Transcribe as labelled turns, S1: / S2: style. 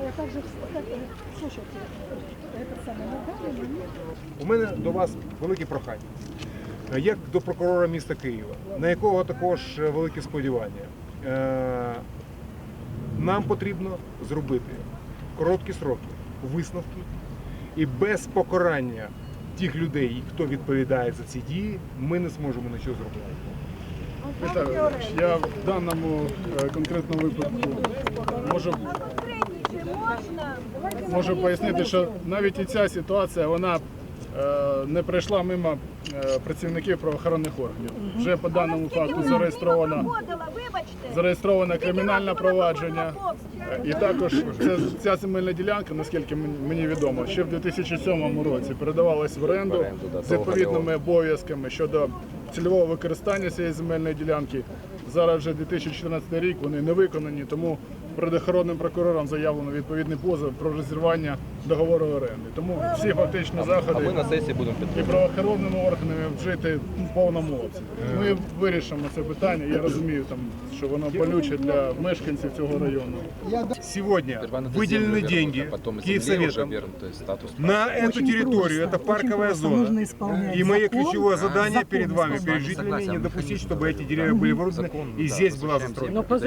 S1: Я также в- слушайте, этот самый, на данный момент
S2: У мене до вас велике прохання. Е, Як до прокурора міста Києва, на якого також е, великі сподівання. Е, Нам потрібно зробити в короткі сроки висновки і без покарання тих людей, хто відповідає за ці дії, ми не зможемо нічого зробити.
S3: Віталій Володимирович, я в даному е, конкретному випадку можу, можу пояснити, що навіть і ця ситуація вона е, не пройшла мимо е, працівників правоохоронних органів. Вже по даному факту зареєстровано, зареєстровано кримінальне провадження. І також ця, ця земельна ділянка, наскільки мені відомо, ще в 2007 році передавалась в оренду з відповідними обов'язками щодо цільового використання цієї земельної ділянки. Зараз вже 2014 рік вони не виконані, тому перед охоронним прокурором заявлено відповідний позов про розірвання договору оренди. Тому всі фактичні
S4: А
S3: заходи
S4: ми на сесії будемо
S3: і
S4: підтримувати.
S3: правоохоронними органами вжити в повному обсязі. Ми вирішимо це питання. Я розумію, там, що воно болюче для мешканців цього району.
S2: Сегодня
S4: Сперва надо
S2: выделены
S4: землю вернуть,
S2: деньги
S4: а потом и земле
S2: Киевсоветом
S4: уже вернуть статус.
S2: на эту
S1: Очень
S2: территорию.
S1: просто,
S2: Это парковая
S1: очень просто. Нужно
S2: зона.
S1: исполнять
S2: И мое
S1: закон,
S2: ключевое задание
S1: закон
S2: перед вами,
S1: исполнять.
S2: перед жителями,
S4: Согласен,
S2: не
S4: а
S2: допустить,
S4: механизм
S2: чтобы эти
S4: давайте,
S2: деревья были вырублены
S4: Закон,
S2: и
S4: да,
S2: здесь была
S4: возвращаемся
S2: застройка.
S4: к этой